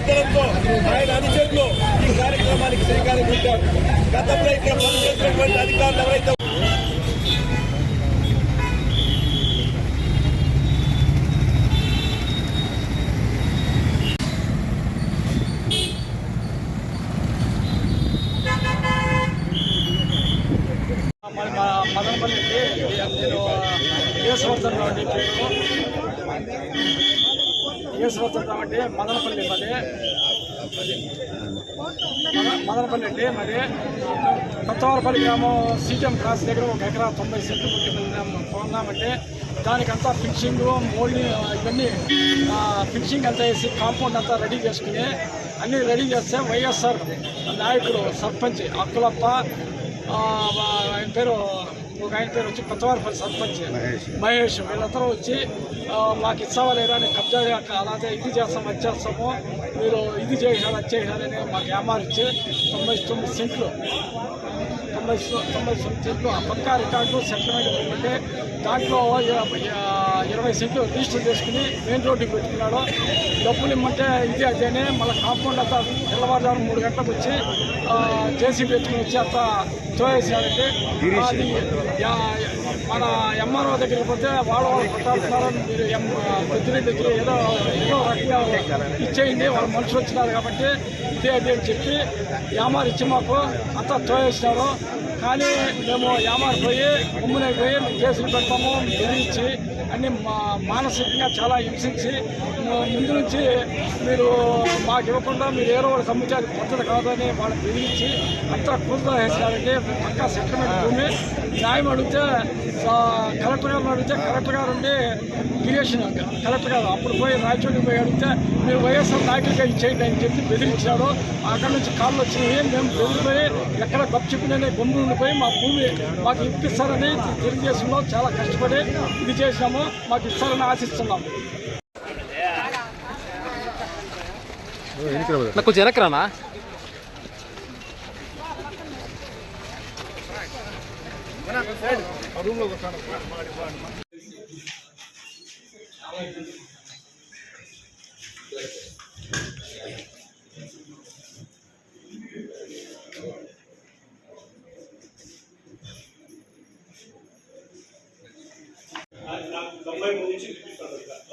ప్రోత్సాహంతో ఆయన అనుచరులు ఈ కార్యక్రమానికి శ్రీకారం చుట్టారు. గతంలో ఇక్కడ పనిచేసినటువంటి అధికారులు ఎవరైతే మరి మా మదనపల్లి నేను యేసువర్ధన్ రావు అండి పేరు అంటే మదనపల్లి మరి మదనపల్లి అండి మరి కొత్తవారపల్లి గ్రామం సీఎం క్రాస్ దగ్గర ఒక ఎకరా తొంభై సెంట్లు కొట్టుకున్నాం కొన్నామంటే దానికంతా ఫిక్సింగ్ మోల్డింగ్ ఇవన్నీ ఫిక్సింగ్ అంతా వేసి కాంపౌండ్ అంతా రెడీ చేసుకుని అన్నీ రెడీ చేస్తే వైఎస్ఆర్ నాయకుడు సర్పంచ్ అక్కులప్ప ఆయన పేరు ఒక ఆయన పేరు వచ్చి కొత్తవారిపల్లి సర్పంచ్. మహేష్. వీళ్ళందరూ వచ్చి మాకు ఇస్తావా లేదా అని కబ్జా అలాగే ఇది చేస్తాం అది చేస్తాము మీరు ఇది చేసినారు అది చేసినారని మాకు ఏమారు ఇచ్చి తొంభై తొమ్మిది సెంట్లు. తొంభై సు- తొంభై సెంట్లు ఆ పక్కా రికార్డు సెటిల్మెంట్ పెట్టుకుంటే దాంట్లో ఇరవై సెంట్లు రిజిస్టర్ చేసుకుని మెయిన్ రోడ్డుకి పెట్టుకున్నాడు. డబ్బులు ఇమ్మంటే ఇది అదేనే మళ్ళీ కాంపౌండ్ అంతా తెల్లవారుజాము మూడు గంటలకు వచ్చి జేసీబీ ఎత్తుకుని వచ్చి అంతా తోయేసాడంటే మన ఎంఆర్ఓ దగ్గరికి పోతే వాళ్ళ వాళ్ళు కొట్టాడుతున్నారని మీరు ఎం పెద్దరి దగ్గర ఏదో ఏదో రకంగా ఇచ్చేయండి. వాళ్ళ మనుషులు వచ్చినారు కాబట్టి ఇదే అదే అని చెప్పి యామారు ఇచ్చి మాకు అంతా తోయేసినారు. కానీ మేము యామారు పోయి ఉమ్మునే పోయి మేము కేసులు పెడతాము బెదిరించి అన్ని మా మానసికంగా చాలా హింసించి ముందు నుంచి మీరు మాకు ఇవ్వకుండా మీరు ఏదో వాళ్ళు కమ్మితే పద్ధతి కాదని వాళ్ళని బెదిరించి అంతా కూతురు వేసినారంటే పక్కా సెటిల్మెంట్ భూమి. న్యాయం అడిగితే కలెక్టర్ గారిని అడిగితే కలెక్టర్ గారు ఉండి క్రియేషన్ కలెక్టర్ గారు అప్పుడు పోయి రాయచోటికి పోయి అడిగితే మీరు వైఎస్ఆర్ నాయకులుగా ఇచ్చేయండి అని చెప్పి బెదిరించాడు అక్కడి నుంచి కాళ్ళు వచ్చినాయి. మేము బెదిరిపోయి ఎక్కడ గప్చిప్పునే బొమ్మలు ఉండిపోయి మా భూమి మాకు ఇప్పిస్తారని తెలియజేస్తున్నాం. చాలా కష్టపడి ఇది చేసినాము మాకు ఇస్తారని ఆశిస్తున్నాము. నాకు కొంచెం వెనక్కి రానా తొంభై మూడు నుంచి చూపిస్తాను లాస్ట్